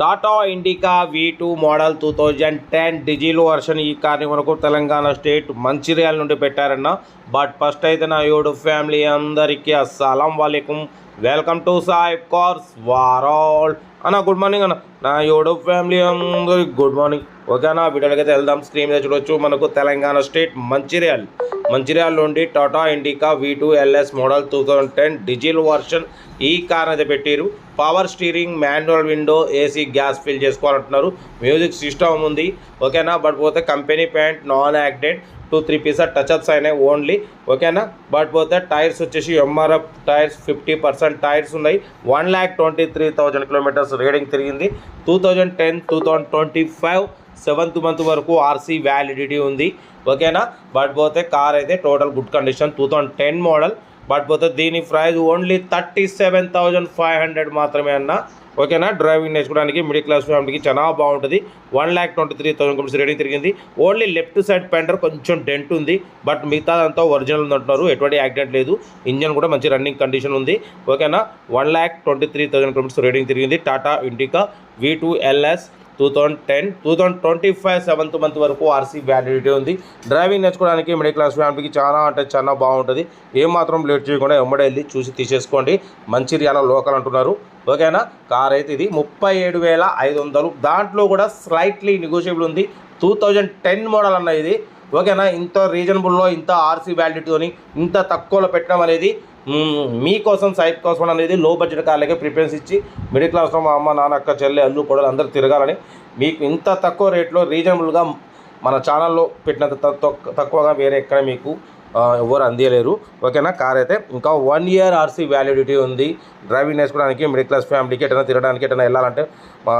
Tata Indica V two model two thousand ten diesel version ఈ కార్ని మనకు Telangana state Mancherial నుండి పెట్టారన్న. బట్ ఫస్ట్ అయితే నా యూడు ఫ్యామిలీ అందరికీ అస్సలం వాలేకుం. వెల్కమ్ టు సాయిబ్ కార్స్ వారాల్. అన్న గుడ్ మార్నింగ్ అన్న. నా యూడు ఫ్యామిలీ అందరికి గుడ్ మార్నింగ్. ఓకేనా వీడియోలకి అయితే వెళ్దాం. స్క్రీన్ మీద చూడొచ్చు. మనకు తెలంగాణ స్టేట్ మంచిర్యాల్. మంచిర్యాల నుండి Tata Indica V two LS model two thousand ten diesel version ఈ కార్ అయితే పెట్టారు power steering manual window AC gas fill చేసుకోవాలంటున్నారు. Music system ఉంది ఓకేనా? బట్ పోతే company paint non acted two three pieces touch ups అయినాయి only ఓకేనా? But పోతే tyres వచ్చేసి MRF tyres fifty percent tyres ఉన్నాయి. One lakh twenty three thousand kilometres reading తిరిగింది. Two thousand ten two thousand twenty five seventh month వరకు RC validity ఉంది. ఓకేనా? But పోతే కార్ అయితే total good condition two thousand ten model. But పోతే దీని price only thirty seven thousand five hundred మాత్రమే అన్న. ఓకేనా? డ్రైవింగ్ నేర్చుకోవడానికి మిడిల్ క్లాస్ ఫ్యామిలీకి చాలా బాగుంటుంది. One lakh twenty three thousand rupees rating తిరిగింది. ఓన్లీ లెఫ్ట్ సైడ్ పెండర్ కొంచెం డెంట్ ఉంది. బట్ మిగతాదంతా ఒరిజినల్ ఉందంటున్నారు ఎటువంటి యాక్సిడెంట్ లేదు. ఇంజన్ కూడా మంచి రన్నింగ్ కండిషన్ ఉంది. ఓకేనా? One lakh twenty three thousand rupees rating తిరిగింది Tata Indica V two LS two thousand ten two thousand twenty five seventh month వరకు ఆర్సీ వ్యాలిడిటీ ఉంది. డ్రైవింగ్ నేర్చుకోవడానికి మిడిల్ క్లాస్ ఫ్యామిలీకి చాలా అంటే చాలా బాగుంటుంది. ఏమాత్రం మాత్రం లేట్ చేయకుండా ఎమ్మడే వెళ్ళి చూసి తీసేసుకోండి. మంచిర్యాల లోకల్ అంటున్నారు. ఓకేనా కార్ అయితే ఇది ముప్పై ఏడు వేల ఐదు వందలు. దాంట్లో కూడా స్లైట్లీ నెగోషియబుల్ ఉంది. టూ థౌజండ్ టెన్ మోడల్ అన్న ఇది. ఓకేనా ఇంత రీజనబుల్లో ఇంత ఆర్సీ వ్యాలిడిటీతోని ఇంత తక్కువలో పెట్టడం అనేది మీకోసం సైట్ కోసం అనేది లో బడ్జెట్ కార్లకే ప్రిఫరెన్స్ ఇచ్చి మిడిల్ క్లాస్లో మా అమ్మ నాన్న అక్క చెల్లె అల్లు కూడా అందరూ తిరగాలని మీకు ఇంత తక్కువ రేట్లో రీజనబుల్గా మన ఛానల్లో పెట్టినంత త- తక్కువ- తక్కువగా వేరే ఎక్కడ మీకు ఎవరు అందియలేరు. ఓకేనా? కార్ అయితే ఇంకా వన్ ఇయర్ ఆర్సీ వ్యాలిడిటీ ఉంది. డ్రైవింగ్ నేర్చుకోవడానికి మిడిల్ క్లాస్ ఫ్యామిలీకి ఎటైనా తిరగడానికి ఎటైనా వెళ్ళాలంటే మా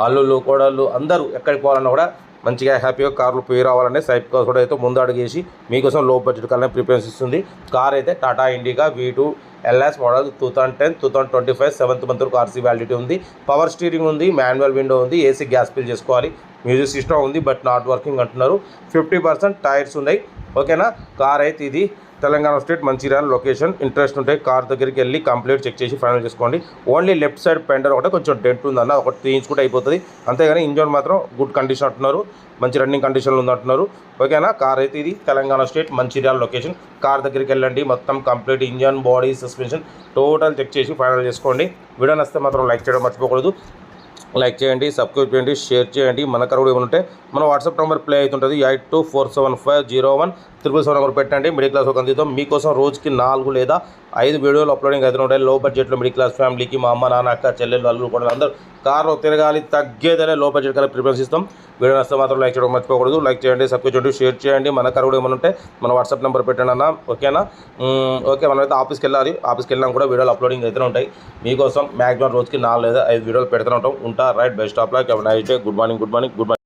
అల్లుళ్ళు కోడళ్ళు అందరూ ఎక్కడికి పోవాలన్నా కూడా మంచిగా హ్యాపీగా కార్లు పోయి రావాలని సైప్ కార్స్ కూడా అయితే ముందు అడిగేసి మీకోసం లో బడ్జెట్ కల్లా ప్రిఫరెన్స్ ఇస్తుంది. కార్ అయితే Tata Indica V two LS model two thousand ten two thousand twenty five seventh month వరకు ఆర్సీ వ్యాలిడిటీ ఉంది. పవర్ స్టీరింగ్ ఉంది మాన్యువల్ విండో ఉంది ఏసీ గ్యాస్ ఫిల్ చేసుకోవాలి. మ్యూజిక్ సిస్టమ్ ఉంది బట్ నాట్ వర్కింగ్ అంటున్నారు. Fifty percent tyres ఉన్నాయి. ఓకేనా? Car అయితే ఇది. Telangana state Mancherial location. Interest ఉంటే కార్ దగ్గరికి వెళ్ళి కంప్లీట్ చెక్ చేసి ఫైనల్ చేసుకోండి. ఓన్లీ లెఫ్ట్ సైడ్ పెండర్ ఒకటే కొంచెం డెంట్ ఉందన్న ఒకటి తీయించుకుంటే అయిపోతుంది. అంతేగాని ఇంజన్ మాత్రం గుడ్ కండిషన్ అంటున్నారు. మంచి రన్నింగ్ కండిషన్లో ఉందంటున్నారు ఓకేనా? కార్ అయితే ఇది. Telangana state Mancherial location. Car దగ్గరికి వెళ్ళండి. మొత్తం complete engine body suspension total check చేసి ఫైనల్ చేసుకోండి. వీడియో నస్తే మాత్రం లైక్ చేయడం మర్చిపోకూడదు. లైక్ చేయండి సబ్స్క్రైబ్ చేయండి షేర్ చేయండి. మన కరువు ఏమైనా ఉంటే మన వాట్సాప్ నెంబర్ ప్లే అవుతుంటుంది. Eight two four seven five zero one triple seven number పెట్టండి. మిడిల్ క్లాస్ ఒక అందిద్దాం. మీకోసం రోజుకి నాలుగు లేదా ఐదు వీడియోలు అప్లోడింగ్ అయితే ఉంటాయి. లో బడ్జెట్లో మిడిల్ క్లాస్ ఫ్యామిలీకి మా అమ్మ నాన్న అక్క చెల్లెలు అల్లు కూడా అందరూ కార్లో తిరగాలి తగ్గేదలే లో బడ్జెట్ కలిపి ప్రిఫరెన్స్ ఇస్తాం. వీడియో నష్టం మాత్రం లైక్ చేయడం మర్చిపోకూడదు. లైక్ చేయండి సబ్స్క్రైబ్ చేయండి షేర్ చేయండి. మన కరువు ఏమైనా ఉంటే మన వాట్సాప్ నెంబర్ పెట్టండి అన్న. ఓకేనా? ఓకే. మనమైతే ఆఫీస్కి వెళ్ళాలి. ఆఫీస్కి వెళ్ళినా కూడా వీడియోలు అప్లోడింగ్ అయితే ఉంటాయి. మీకోసం మ్యాక్సిమం రోజుకి నాలుగు లేదా ఐదు వీడియోలు పెడుతూ ఉంటాం. ఉంటా. Right best of like. Night good morning good morning good morning